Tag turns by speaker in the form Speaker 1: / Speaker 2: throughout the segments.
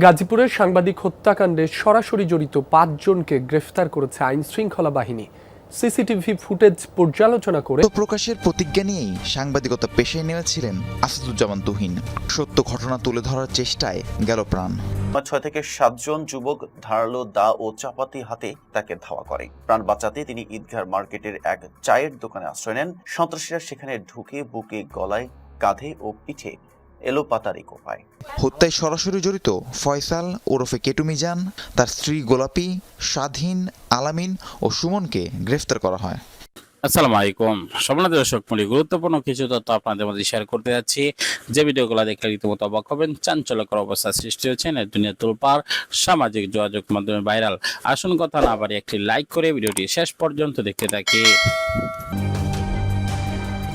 Speaker 1: গাজীপুরের সাংবাদিক হত্যাকাণ্ডে সরাসরি জড়িত পাঁচজনকে গ্রেফতার করেছে আইন শৃঙ্খলা বাহিনী। সিসিটিভি ফুটেজ পর্যালোচনা করে
Speaker 2: প্রকাশের প্রতিজ্ঞা নিয়েই সাংবাদিকতা পেশায় নেমেছিলেন আসাদুজ্জামান তুহিন। সত্য ঘটনা তুলে ধরার চেষ্টায় গেল প্রাণ।
Speaker 3: ছয় থেকে সাতজন যুবক ধারালো দা ও চাপাতি হাতে তাকে ধাওয়া করে। প্রাণ বাঁচাতে তিনি ঈদগাহ মার্কেটের এক চায়ের দোকানে আশ্রয় নেন। সন্ত্রাসীরা সেখানে ঢুকে বুকে গলায় কাঁধে ও পিঠে এলোপাতারি কোপায়।
Speaker 2: হত্যায় সরাসরি জড়িত ফয়সাল ওরফে কেটু মিজান তার স্ত্রী গোলাপি স্বাধীন আলামিন ও সুমনকে গ্রেফতার করা হয়।
Speaker 4: আসসালামু আলাইকুম। সম্মানিত দর্শক মূল্য গুরুত্বপূর্ণ কিছু তথ্য আপনাদের মধ্যে শেয়ার করতে যাচ্ছি। যে ভিডিওগুলো দেখলে রীতিমতো অবাক হবেন চাঞ্চল্যকর অবস্থা সৃষ্টি হচ্ছে নেট দুনিয়া তুলপার সামাজিক যোগাযোগ মাধ্যমে ভাইরাল আসুন কথা না বাড়ি একটি লাইক করে ভিডিওটি শেষ পর্যন্ত দেখতে থাকি।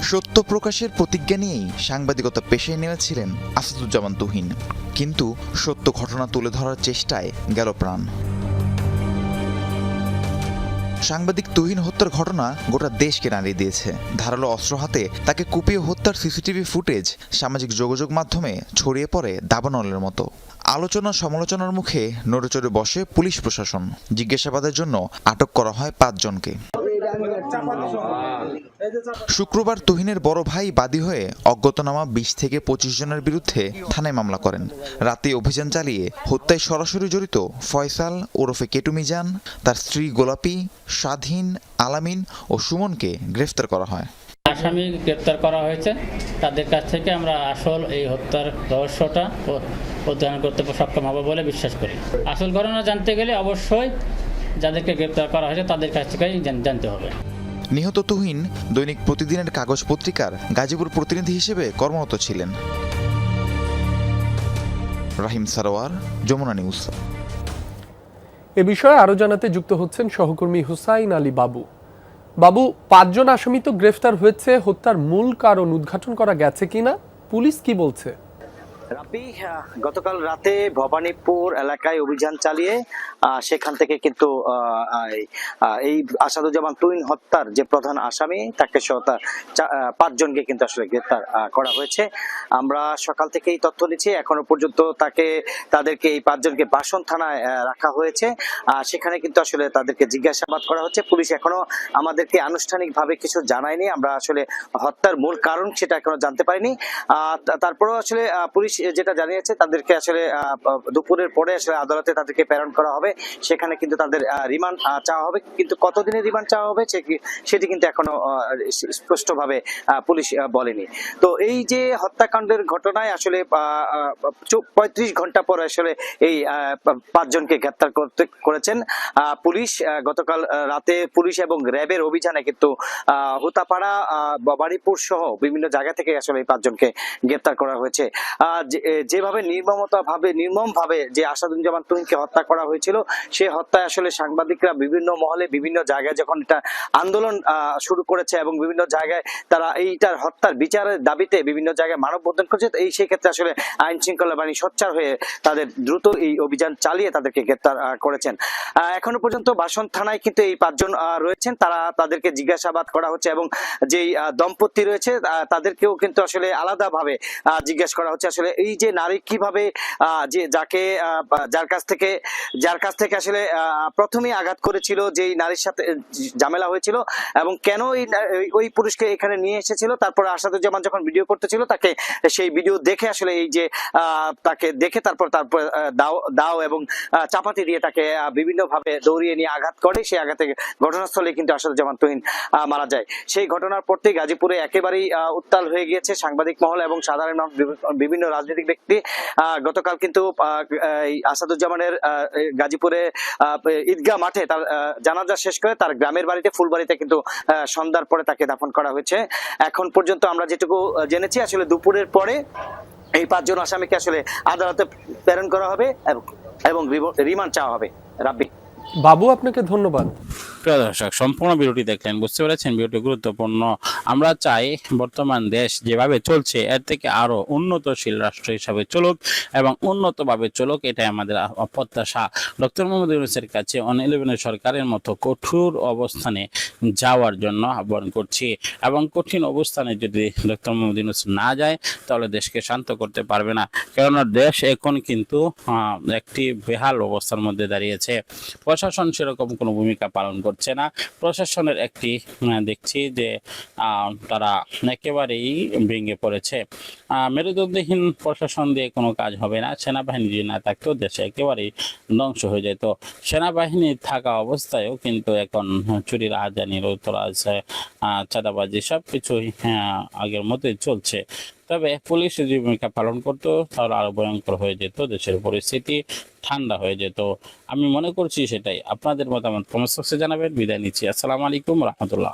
Speaker 2: সত্য প্রকাশের প্রতিজ্ঞা নিয়েই সাংবাদিকতা পেশায় নেমেছিলেন আসাদুজ্জামান তুহিন। কিন্তু সত্য ঘটনা তুলে ধরার চেষ্টায় গেল প্রাণ। সাংবাদিক তুহিন হত্যার ঘটনা গোটা দেশকে নাড়িয়ে দিয়েছে। ধারালো অস্ত্র হাতে তাকে কুপিয়ে হত্যার সিসিটিভি ফুটেজ সামাজিক যোগাযোগ মাধ্যমে ছড়িয়ে পড়ে দাবানলের মতো। আলোচনা সমালোচনার মুখে নড়েচড়ে বসে পুলিশ প্রশাসন। জিজ্ঞাসাবাদের জন্য আটক করা হয় পাঁচজনকে। শুক্রবার তুহিনের বড় ভাই বাদী হয়ে অজ্ঞাতনামা বিশ থেকে পঁচিশ জনের বিরুদ্ধে থানায় মামলা করেন। রাতে অভিযান চালিয়ে হত্যায় সরাসরি জড়িত ফয়সাল ওরফে কেটু মিজান তার স্ত্রী গোলাপি স্বাধীন আলামিন ও সুমনকে গ্রেফতার করা হয়।
Speaker 5: আসামি গ্রেপ্তার করা হয়েছে। তাদের কাছ থেকে আমরা আসল এই হত্যার রহস্যটা অধ্যয়ন করতে সক্ষম হব বলে বিশ্বাস করি। আসল ঘটনা জানতে গেলে অবশ্যই যাদেরকে গ্রেপ্তার করা হয়েছে তাদের কাছ থেকেই জানতে হবে।
Speaker 2: নিহত তুহিন দৈনিক প্রতিদিনের কাগজ পত্রিকার গাজীপুর প্রতিনিধি হিসেবে কর্মরত ছিলেন। রাহিম সারোয়ার, যমুনা নিউজ।
Speaker 1: এ বিষয়ে আরও জানাতে যুক্ত হচ্ছেন সহকর্মী হুসাইন আলী বাবু। বাবু, পাঁচজন আসামি তো গ্রেফতার হয়েছে, হত্যার মূল কারণ উদ্ঘাটন করা গেছে কিনা, পুলিশ কি বলছে?
Speaker 6: রাপি গতকাল রাতে ভবানীপুর এলাকায় অভিযান চালিয়ে সেখান থেকে কিন্তু এই- আসাদুজ্জামান তুইন হত্যার যে প্রধান আসামি, তাকে সহ পাঁচজনকে কিন্তু আসলে গ্রেপ্তার করা হয়েছে। আমরা সকাল থেকেই তথ্য নিচ্ছি এখনও পর্যন্ত তাকে, তাদেরকে এই পাঁচজনকে বাসন থানায় রাখা হয়েছে। সেখানে কিন্তু আসলে তাদেরকে জিজ্ঞাসাবাদ করা হচ্ছে। পুলিশ এখনও আমাদেরকে আনুষ্ঠানিকভাবে কিছু জানায়নি। আমরা আসলে হত্যার মূল কারণ সেটা এখনও জানতে পারিনি। তারপরেও আসলে পুলিশ যেটা জানিয়েছে তাদেরকে আসলে দুপুরের পরে আসলে আদালতে তাদেরকে প্রেরণ করা হবে। সেখানে কিন্তু তাদের রিমান্ড চাওয়া হবে। কিন্তু কতদিনের রিমান্ড চাওয়া হবে সেটি কিন্তু এখনও স্পষ্টভাবে পুলিশ বলেনি। তো এই যে হত্যাকাণ্ডের ঘটনায় আসলে পঁয়ত্রিশ ঘণ্টা পর আসলে এই পাঁচজনকে গ্রেপ্তার করতে করেছেন। পুলিশ গতকাল রাতে পুলিশ এবং র্যাবের অভিযানে কিন্তু হুতাপাড়া আহ, বাবাড়িপুর সহ বিভিন্ন জায়গা থেকে আসলে এই পাঁচজনকে গ্রেপ্তার করা হয়েছে। যেভাবে নির্মমতা ভাবে নির্মম ভাবে যে আসাদুজ্জামান তুহিনকে হত্যা করা হয়েছিল, সে হত্যায় আসলে সাংবাদিকরা বিভিন্ন মহলে, বিভিন্ন জায়গায় যখন এটা আন্দোলন শুরু করেছে এবং বিভিন্ন জায়গায় তারা এইটার হত্যার বিচারের দাবিতে বিভিন্ন জায়গায় মানববন্ধন করছে এই সেই ক্ষেত্রে আসলে আইন শৃঙ্খলা বাহিনী সোচ্চার হয়ে তাদের দ্রুত এই অভিযান চালিয়ে তাদেরকে গ্রেপ্তার করেছেন। এখনও পর্যন্ত বাসন থানায় কিন্তু এই পাঁচজন রয়েছেন, তারা তাদেরকে জিজ্ঞাসাবাদ করা হচ্ছে এবং যেই দম্পতি রয়েছে তাদেরকেও কিন্তু আসলে আলাদাভাবে জিজ্ঞাসা করা হচ্ছে। আসলে এই যে নারী কীভাবে যে যাকে যার কাছ থেকে, যার কাছ থেকে আসলে প্রথমেই আঘাত করেছিল যেই নারীর সাথে ঝামেলা হয়েছিল এবং কেন ওই- পুরুষকে এখানে নিয়ে এসেছিল, তারপর আসাদুজ্জামান যখন ভিডিও করতেছিল, তাকে সেই ভিডিও দেখে আসলে এই যে তাকে দেখে তারপর তারপর দাও দাও এবং চাপাতি দিয়ে তাকে বিভিন্ন ভাবে দৌড়িয়ে নিয়ে আঘাত করে, সেই আঘাতে ঘটনাস্থলে কিন্তু আসাদুজ্জামান তুহিন মারা যায়। সেই ঘটনার পর থেকে গাজীপুরে একেবারেই উত্তাল হয়ে গিয়েছে সাংবাদিক মহল এবং সাধারণ বিভিন্ন রাজনৈতিক ব্যক্তি গতকাল কিন্তু আসাদুজ্জামানের গাজীপুরে ঈদগাহ মাঠে তার জানাজা শেষ করে তার গ্রামের বাড়িতে, ফুলবাড়িতে কিন্তু সন্ধ্যার পরে তাকে দাফন করা হয়েছে। এখন পর্যন্ত আমরা যেটুকু জেনেছি, আসলে দুপুরের পরে এই পাঁচজন আসামিকে আসলে আদালতে প্রেরণ করা হবে এবং রিমান্ড চাওয়া হবে। রাব্বি।
Speaker 1: বাবু, আপনাকে ধন্যবাদ।
Speaker 4: প্রিয় দর্শক, সম্পূর্ণ ভিডিওটি দেখলেন বুঝতে পেরেছেন ভিডিওটি গুরুত্বপূর্ণ। আমরা চাই বর্তমান দেশ যেভাবে চলছে, এর থেকে আরও উন্নতশীল রাষ্ট্র হিসাবে চলুক এবং উন্নতভাবে চলুক, এটাই আমাদের প্রত্যাশা। ডক্টর মোহাম্মদ ইউনুসের কাছে অন সরকারের মতো কঠোর অবস্থানে যাওয়ার জন্য আহ্বান করছি এবং কঠিন অবস্থানে যদি ডক্টর মোহাম্মদ ইউনুস না যায়, তাহলে দেশকে শান্ত করতে পারবে না। কেননা দেশ এখন কিন্তু একটি বেহাল অবস্থার মধ্যে দাঁড়িয়েছে। প্রশাসন সেরকম কোনো ভূমিকা পালন করছে না। প্রশাসনের একটি দেখছি যে তারা একেবারেই ভেঙে পড়েছে। মেরুদণ্ডহীন প্রশাসন দিয়ে কোনো কাজ হবে না। সেনাবাহিনী যদি না থাকতো দেশে একেবারেই ধ্বংস হয়ে যেত সেনাবাহিনী থাকা অবস্থায়ও কিন্তু এখন চুরির আজানি রৌতরা আছে চাঁদাবাজি সব কিছুই আগের মতোই চলছে। তবে পুলিশ যদি ভূমিকা পালন করতো তাহলে আরও ভয়ঙ্কর হয়ে যেত, দেশের পরিস্থিতি ঠান্ডা হয়ে যেত। আমি মনে করছি সেটাই। আপনাদের মতামত কমেন্ট বক্সে জানাবেন। বিদায় নিচ্ছি। আসসালামু আলাইকুম রহমতুল্লাহ।